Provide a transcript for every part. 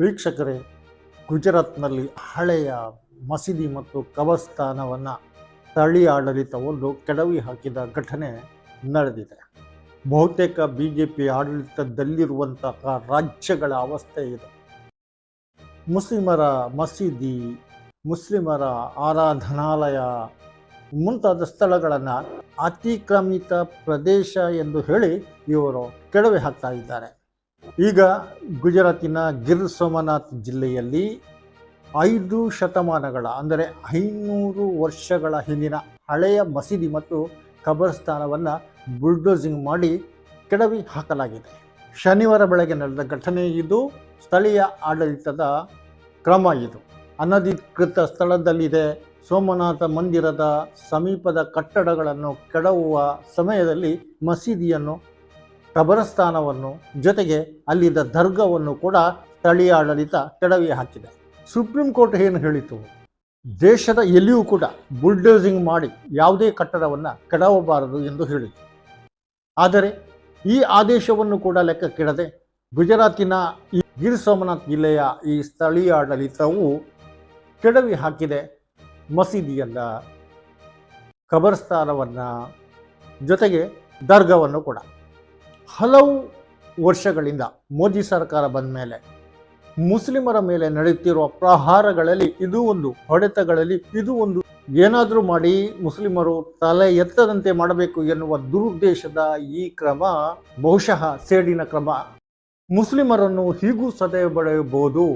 ವೀಕ್ಷಕರೇ, ಗುಜರಾತ್ನಲ್ಲಿ ಹಳೆಯ ಮಸೀದಿ ಮತ್ತು ಕಬರ್ಸ್ಥಾನವನ್ನು ಸ್ಥಳೀಯ ಆಡಳಿತವೊಂದು ಕೆಡವಿ ಹಾಕಿದ ಘಟನೆ ನಡೆದಿದೆ. ಬಹುತೇಕ ಬಿ ಜೆ ಪಿ ಆಡಳಿತದಲ್ಲಿರುವಂತಹ ರಾಜ್ಯಗಳ ಅವಸ್ಥೆ ಇದೆ. ಮುಸ್ಲಿಮರ ಮಸೀದಿ, ಮುಸ್ಲಿಮರ ಆರಾಧನಾಲಯ ಮುಂತಾದ ಸ್ಥಳಗಳನ್ನು ಅತಿಕ್ರಮಿತ ಪ್ರದೇಶ ಎಂದು ಹೇಳಿ ಇವರು ಕೆಡವಿ ಹಾಕ್ತಾ ಇದ್ದಾರೆ. ಈಗ ಗುಜರಾತಿನ ಗಿರ್ ಸೋಮನಾಥ್ ಜಿಲ್ಲೆಯಲ್ಲಿ ಐದು ಶತಮಾನಗಳ, ಅಂದರೆ ಐನೂರು ವರ್ಷಗಳ ಹಿಂದಿನ ಹಳೆಯ ಮಸೀದಿ ಮತ್ತು ಕಬರ್ಸ್ಥಾನವನ್ನು ಬುಲ್ಡೋಸಿಂಗ್ ಮಾಡಿ ಕೆಡವಿ ಹಾಕಲಾಗಿದೆ. ಶನಿವಾರ ಬೆಳಗ್ಗೆ ನಡೆದ ಘಟನೆ ಇದು. ಸ್ಥಳೀಯ ಆಡಳಿತದ ಕ್ರಮ ಇದು. ಅನಧಿಕೃತ ಸ್ಥಳದಲ್ಲಿದೆ. ಸೋಮನಾಥ ಮಂದಿರದ ಸಮೀಪದ ಕಟ್ಟಡಗಳನ್ನು ಕೆಡವುವ ಸಮಯದಲ್ಲಿ ಮಸೀದಿಯನ್ನು ಕಬರಸ್ಥಾನವನ್ನು ಜೊತೆಗೆ ಅಲ್ಲಿದ್ದ ದರ್ಗವನ್ನು ಕೂಡ ಸ್ಥಳೀಯ ಆಡಳಿತ ಕೆಡವಿ ಹಾಕಿದೆ. ಸುಪ್ರೀಂ ಕೋರ್ಟ್ ಏನು ಹೇಳಿತು? ದೇಶದ ಎಲ್ಲಿಯೂ ಕೂಡ ಬುಲ್ಡೋಸಿಂಗ್ ಮಾಡಿ ಯಾವುದೇ ಕಟ್ಟಡವನ್ನು ಕೆಡವಬಾರದು ಎಂದು ಹೇಳಿತು. ಆದರೆ ಈ ಆದೇಶವನ್ನು ಕೂಡ ಲೆಕ್ಕಕ್ಕಿಡದೆ ಗುಜರಾತಿನ ಈ ಗಿರ್ ಸೋಮನಾಥ್ ಜಿಲ್ಲೆಯ ಈ ಸ್ಥಳೀಯ ಆಡಳಿತವು ಕೆಡವಿ ಹಾಕಿದೆ ಮಸೀದಿಯನ್ನ, ಕಬರ್ಸ್ಥಾನವನ್ನು ಜೊತೆಗೆ ದರ್ಗವನ್ನು ಕೂಡ. ಹಲವು ವರ್ಷಗಳಿಂದ ಮೋದಿ ಸರ್ಕಾರ ಬಂದ ಮೇಲೆ, ಮುಸ್ಲಿಮರ ಮೇಲೆ ನಡೆಯುತ್ತಿರುವ ಪ್ರಹಾರಗಳಲ್ಲಿ ಇದು ಒಂದು ಹೊಡೆತಗಳಲ್ಲಿ, ಇದು ಒಂದು ಏನಾದರೂ ಮಾಡಿ ಮುಸ್ಲಿಮರು ತಲೆ ಎತ್ತದಂತೆ ಮಾಡಬೇಕು ಎನ್ನುವ ದುರುದ್ದೇಶದ ಈ ಕ್ರಮ ಬಹುಶಃ ಸೇಡಿನ ಕ್ರಮ. ಮುಸ್ಲಿಮರನ್ನು ಹೀಗೂ ಸದಯ ಬಳೆಯಬಹುದು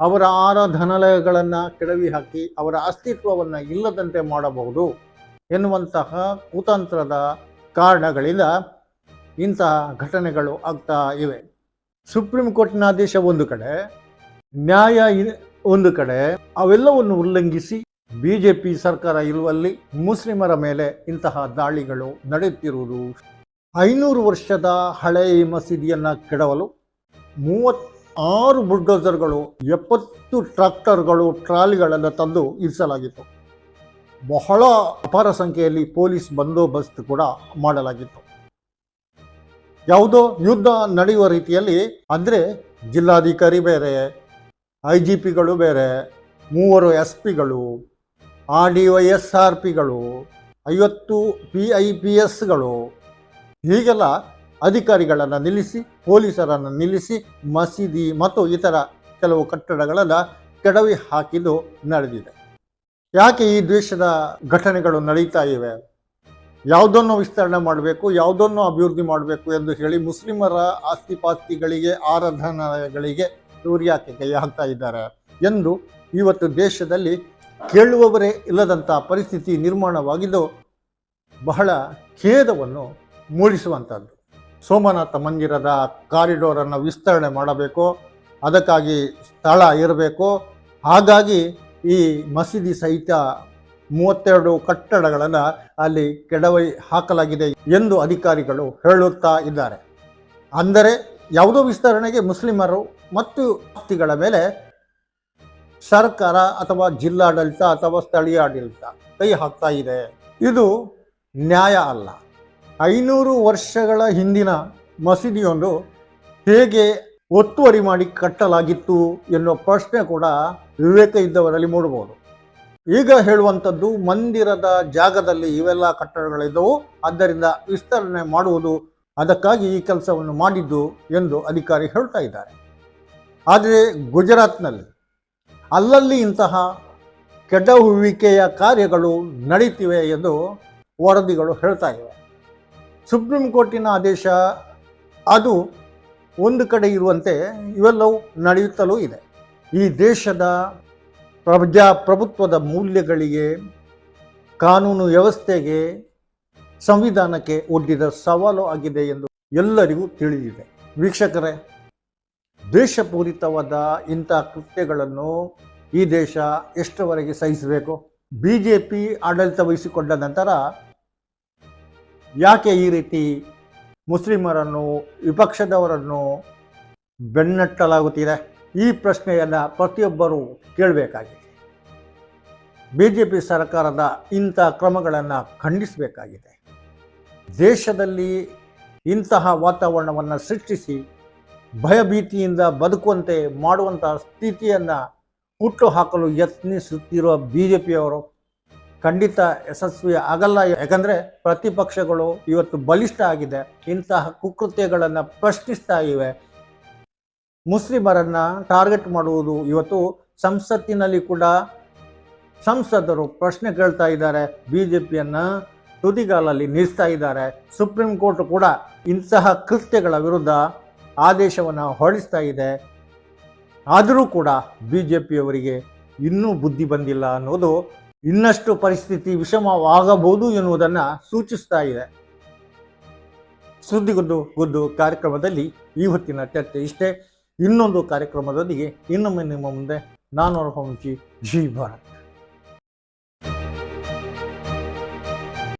ಅವರ ಆರಾಧನಾಲಯಗಳನ್ನು ಕೆಡವಿ ಹಾಕಿ, ಅವರ ಅಸ್ತಿತ್ವವನ್ನು ಇಲ್ಲದಂತೆ ಮಾಡಬಹುದು ಎನ್ನುವಂತಹ ಕುತಂತ್ರದ ಕಾರಣಗಳಿಂದ ಇಂತಹ ಘಟನೆಗಳು ಆಗ್ತಾ ಇವೆ. ಸುಪ್ರೀಂ ಕೋರ್ಟ್ನ ಆದೇಶ ಒಂದು ಕಡೆ, ನ್ಯಾಯ ಒಂದು ಕಡೆ, ಅವೆಲ್ಲವನ್ನು ಉಲ್ಲಂಘಿಸಿ ಬಿ ಜೆ ಪಿ ಸರ್ಕಾರ ಇರುವಲ್ಲಿ ಮುಸ್ಲಿಮರ ಮೇಲೆ ಇಂತಹ ದಾಳಿಗಳು ನಡೆಯುತ್ತಿರುವುದು ಐನೂರು ವರ್ಷದ ಹಳೆಯ ಮಸೀದಿಯನ್ನು ಕೆಡವಲು ಮೂವತ್ತಾರು ಬುಲ್ಡೋಸರ್ಗಳು, ಎಪ್ಪತ್ತು ಟ್ರಾಕ್ಟರ್ಗಳು, ಟ್ರಾಲಿಗಳನ್ನು ತಂದು ಇರಿಸಲಾಗಿತ್ತು. ಬಹಳ ಅಪಾರ ಸಂಖ್ಯೆಯಲ್ಲಿ ಪೊಲೀಸ್ ಬಂದೋಬಸ್ತ್ ಕೂಡ ಮಾಡಲಾಗಿತ್ತು. ಯಾವುದೋ ಯುದ್ಧ ನಡೆಯುವ ರೀತಿಯಲ್ಲಿ, ಅಂದರೆ ಜಿಲ್ಲಾಧಿಕಾರಿ ಬೇರೆ ಐ ಜಿ ಪಿಗಳು ಬೇರೆ, ಮೂವರು ಎಸ್ ಪಿಗಳು R D Y S R ಪಿಗಳು, ಐವತ್ತು ಪಿ ಐ ಪಿ ಎಸ್ಗಳು, ಹೀಗೆಲ್ಲ ಅಧಿಕಾರಿಗಳನ್ನು ನಿಲ್ಲಿಸಿ, ಪೊಲೀಸರನ್ನು ನಿಲ್ಲಿಸಿ, ಮಸೀದಿ ಮತ್ತು ಇತರ ಕೆಲವು ಕಟ್ಟಡಗಳನ್ನು ಕೆಡವಿ ಹಾಕಿದ್ದು ನಡೆದಿದೆ. ಯಾಕೆ ಈ ದ್ವೇಷದ ಘಟನೆಗಳು ನಡೀತಾ ಇವೆ? ಯಾವುದನ್ನು ವಿಸ್ತರಣೆ ಮಾಡಬೇಕು, ಯಾವುದನ್ನು ಅಭಿವೃದ್ಧಿ ಮಾಡಬೇಕು ಎಂದು ಹೇಳಿ ಮುಸ್ಲಿಮರ ಆಸ್ತಿಪಾಸ್ತಿಗಳಿಗೆ, ಆರಾಧನಾಲಯಗಳಿಗೆ ಇವರು ಕೈ ಹಾಕ್ತಾ ಇದ್ದಾರೆ ಎಂದು ಇವತ್ತು ದೇಶದಲ್ಲಿ ಕೇಳುವವರೇ ಇಲ್ಲದಂಥ ಪರಿಸ್ಥಿತಿ ನಿರ್ಮಾಣವಾಗಿದ್ದು, ಬಹಳ ಖೇದವನ್ನು ಮೂಡಿಸುವಂಥದ್ದು. ಸೋಮನಾಥ ಮಂದಿರದ ಕಾರಿಡೋರನ್ನು ವಿಸ್ತರಣೆ ಮಾಡಬೇಕು, ಅದಕ್ಕಾಗಿ ಸ್ಥಳ ಇರಬೇಕು. ಹಾಗಾಗಿ ಈ ಮಸೀದಿ ಸಹಿತ ಮೂವತ್ತೆರಡು ಕಟ್ಟಡಗಳನ್ನು ಅಲ್ಲಿ ಕೆಡವಿ ಹಾಕಲಾಗಿದೆ ಎಂದು ಅಧಿಕಾರಿಗಳು ಹೇಳುತ್ತಾ ಇದ್ದಾರೆ. ಅಂದರೆ ಯಾವುದೋ ವಿಸ್ತರಣೆಗೆ ಮುಸ್ಲಿಮರು ಮತ್ತು ಆಸ್ತಿಗಳ ಮೇಲೆ ಸರ್ಕಾರ ಅಥವಾ ಜಿಲ್ಲಾಡಳಿತ ಅಥವಾ ಸ್ಥಳೀಯ ಆಡಳಿತ ಕೈ ಹಾಕ್ತಾ ಇದೆ. ಇದು ನ್ಯಾಯ ಅಲ್ಲ. ಐನೂರು ವರ್ಷಗಳ ಹಿಂದಿನ ಮಸೀದಿಯೊಂದು ಹೇಗೆ ಒತ್ತುವರಿ ಮಾಡಿ ಕಟ್ಟಲಾಗಿತ್ತು ಎನ್ನುವ ಪ್ರಶ್ನೆ ಕೂಡ ವಿವೇಕ ಇದ್ದವರಲ್ಲಿ ಮೂಡಬಹುದು. ಈಗ ಹೇಳುವಂಥದ್ದು ಮಂದಿರದ ಜಾಗದಲ್ಲಿ ಇವೆಲ್ಲ ಕಟ್ಟಡಗಳಿದ್ದವು. ಆದ್ದರಿಂದ ವಿಸ್ತರಣೆ ಮಾಡುವುದು ಅದಕ್ಕಾಗಿ ಈ ಕೆಲಸವನ್ನು ಮಾಡಿದ್ದು ಎಂದು ಅಧಿಕಾರಿ ಹೇಳ್ತಾ ಇದ್ದಾರೆ. ಆದರೆ ಗುಜರಾತ್ನಲ್ಲಿ ಅಲ್ಲಲ್ಲಿ ಇಂತಹ ಕೆಡಹುವಿಕೆಯ ಕಾರ್ಯಗಳು ನಡೀತಿವೆ ಎಂದು ವರದಿಗಳು ಹೇಳ್ತಾ ಇವೆ. ಸುಪ್ರೀಂ ಕೋರ್ಟಿನ ಆದೇಶ ಅದು ಒಂದು ಕಡೆ ಇರುವಂತೆ ಇವೆಲ್ಲವೂ ನಡೆಯುತ್ತಲೂ ಇದೆ. ಈ ದೇಶದ ಪ್ರಜಾಪ್ರಭುತ್ವದ ಮೌಲ್ಯಗಳಿಗೆ, ಕಾನೂನು ವ್ಯವಸ್ಥೆಗೆ, ಸಂವಿಧಾನಕ್ಕೆ ಒಡ್ಡಿದ ಸವಾಲು ಆಗಿದೆ ಎಂದು ಎಲ್ಲರಿಗೂ ತಿಳಿದಿದೆ. ವೀಕ್ಷಕರೇ, ದೇಶಪೂರಿತವಾದ ಇಂಥ ಕೃತ್ಯಗಳನ್ನು ಈ ದೇಶ ಎಷ್ಟರವರೆಗೆ ಸಹಿಸಬೇಕು? ಬಿ ಜೆ ಪಿ ಆಡಳಿತ ವಹಿಸಿಕೊಂಡ ನಂತರ ಯಾಕೆ ಈ ರೀತಿ ಮುಸ್ಲಿಮರನ್ನು, ವಿಪಕ್ಷದವರನ್ನು ಬೆನ್ನಟ್ಟಲಾಗುತ್ತಿದೆ? ಈ ಪ್ರಶ್ನೆಯನ್ನು ಪ್ರತಿಯೊಬ್ಬರೂ ಕೇಳಬೇಕಾಗಿದೆ. ಬಿ ಜೆ ಪಿ ಸರ್ಕಾರದ ಇಂಥ ಕ್ರಮಗಳನ್ನು ಖಂಡಿಸಬೇಕಾಗಿದೆ. ದೇಶದಲ್ಲಿ ಇಂತಹ ವಾತಾವರಣವನ್ನು ಸೃಷ್ಟಿಸಿ ಭಯಭೀತಿಯಿಂದ ಬದುಕುವಂತೆ ಮಾಡುವಂತಹ ಸ್ಥಿತಿಯನ್ನು ಹುಟ್ಟು ಹಾಕಲು ಯತ್ನಿಸುತ್ತಿರುವ ಬಿ ಜೆ ಪಿಯವರು ಖಂಡಿತ ಯಶಸ್ವಿ ಆಗಲ್ಲ. ಯಾಕಂದರೆ ಪ್ರತಿಪಕ್ಷಗಳು ಇವತ್ತು ಬಲಿಷ್ಠ ಆಗಿದೆ. ಇಂತಹ ಕುಕೃತ್ಯಗಳನ್ನು ಪ್ರಶ್ನಿಸ್ತಾ ಇವೆ. ಮುಸ್ಲಿಮರನ್ನು ಟಾರ್ಗೆಟ್ ಮಾಡುವುದು ಇವತ್ತು ಸಂಸತ್ತಿನಲ್ಲಿ ಕೂಡ ಸಂಸದರು ಪ್ರಶ್ನೆ ಕೇಳ್ತಾ ಇದ್ದಾರೆ. ಬಿ ಜೆ ಪಿಯನ್ನು ತುದಿಗಾಲಲ್ಲಿ ನಿಲ್ಲಿಸ್ತಾ ಇದ್ದಾರೆ. ಸುಪ್ರೀಂ ಕೋರ್ಟ್ ಕೂಡ ಇಂತಹ ಕೃತ್ಯಗಳ ವಿರುದ್ಧ ಆದೇಶವನ್ನು ಹೊರಡಿಸ್ತಾ ಇದೆ. ಆದರೂ ಕೂಡ ಬಿ ಜೆ ಪಿಯವರಿಗೆ ಇನ್ನೂ ಬುದ್ಧಿ ಬಂದಿಲ್ಲ ಅನ್ನೋದು ಇನ್ನಷ್ಟು ಪರಿಸ್ಥಿತಿ ವಿಷಮವಾಗಬಹುದು ಎನ್ನುವುದನ್ನು ಸೂಚಿಸ್ತಾ ಇದೆ. ಸುದ್ದಿಗುದ್ದು ಗುದ್ದು ಕಾರ್ಯಕ್ರಮದಲ್ಲಿ ಈ ಹೊತ್ತಿನ ಚರ್ಚೆ ಇಷ್ಟೇ. ಇನ್ನೊಂದು ಕಾರ್ಯಕ್ರಮದೊಂದಿಗೆ ಇನ್ನೊಮ್ಮೆ ನಿಮ್ಮ ಮುಂದೆ ನಾನು ಹೊಂಚಿ ಜಿ ಭಾರತ್.